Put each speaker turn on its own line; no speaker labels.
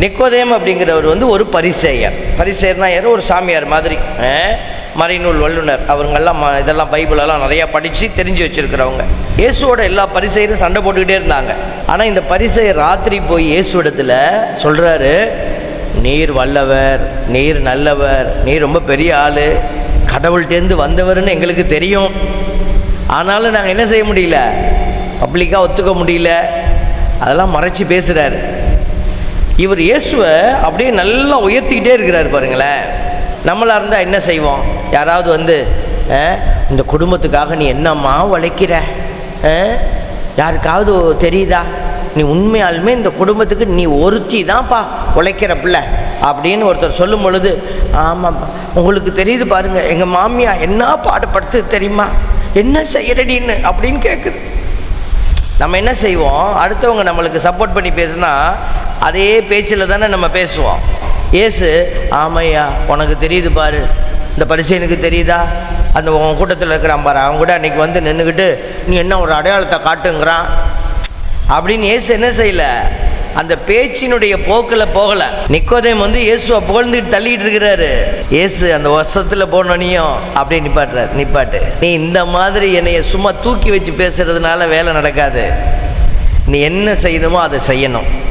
நிக்கோதேம் அப்படிங்கிறவர் வந்து ஒரு பரிசேயர். பரிசேயர்னா யார்? ஒரு சாமியார் மாதிரி. மறைநூல் வல்லுனர். அவங்கெல்லாம் ம- இதெல்லாம் பைபிளெல்லாம் நிறையா படித்து தெரிஞ்சு வச்சுருக்கிறவங்க. இயேசுவோட எல்லா பரிசெயரும் சண்டை போட்டுக்கிட்டே இருந்தாங்க. ஆனால் இந்த பரிசெயர் ராத்திரி போய் இயேசுவிடத்தில் சொல்கிறாரு நீர் வல்லவர் நீர் நல்லவர் நீர் ரொம்ப பெரிய ஆள். கடவுள்கிட்டேருந்து வந்தவர்னு எங்களுக்கு தெரியும். ஆனாலும் நாங்கள் என்ன செய்ய முடியல? பப்ளிக்காக ஒத்துக்க முடியல. அதெல்லாம் மறைச்சி பேசுகிறாரு இவர் இயேசுவை அப்படியே நல்லா உயர்த்திக்கிட்டே இருக்கிறார் பாருங்களேன். நம்மளாக இருந்தால் என்ன செய்வோம்? யாராவது வந்து இந்த குடும்பத்துக்காக நீ என்னம்மா உழைக்கிற? யாருக்காவது தெரியுதா? நீ உண்மையாலுமே இந்த குடும்பத்துக்கு நீ ஒருத்தி தான்ப்பா உழைக்கிற பிள்ளை. அப்படின்னு ஒருத்தர் சொல்லும் பொழுது ஆமாம் உங்களுக்கு தெரியுது பாருங்கள் எங்கள் மாமியா என்ன பாடுபடுத்து தெரியுமா? என்ன செய்யறடின்னு? அப்படின்னு கேட்குது நம்ம என்ன செய்வோம்? அடுத்தவங்க நம்மளுக்கு சப்போர்ட் பண்ணி பேசுனா அதே பேச்சில் தானே நம்ம பேசுவோம். ஏசு ஆமையா உனக்கு தெரியுது பாரு. இந்த பரிசையனுக்கு தெரியுதா? அந்த உன் கூட்டத்தில் இருக்கிறான் பாரு. அவன் கூட அன்றைக்கி வந்து நின்றுக்கிட்டு நீ என்ன ஒரு அடையாளத்தை காட்டுங்கிறான்? அப்படின்னு ஏசு என்ன செய்யல? அந்த பேச்சினுடைய போக்கில் போகலை. நிக்கோதயம் வந்து இயேசுவை புகழ்ந்துட்டு தள்ளிட்டு இருக்கிறாரு. இயேசு அந்த வருஷத்தில் போனோனையும் அப்படியே நிப்பாட்டுறாரு. நிப்பாட்டு. நீ இந்த மாதிரி என்னைய சும்மா தூக்கி வச்சு பேசுறதுனால வேலை நடக்காது. நீ என்ன செய்யணுமோ அதை செய்யணும்.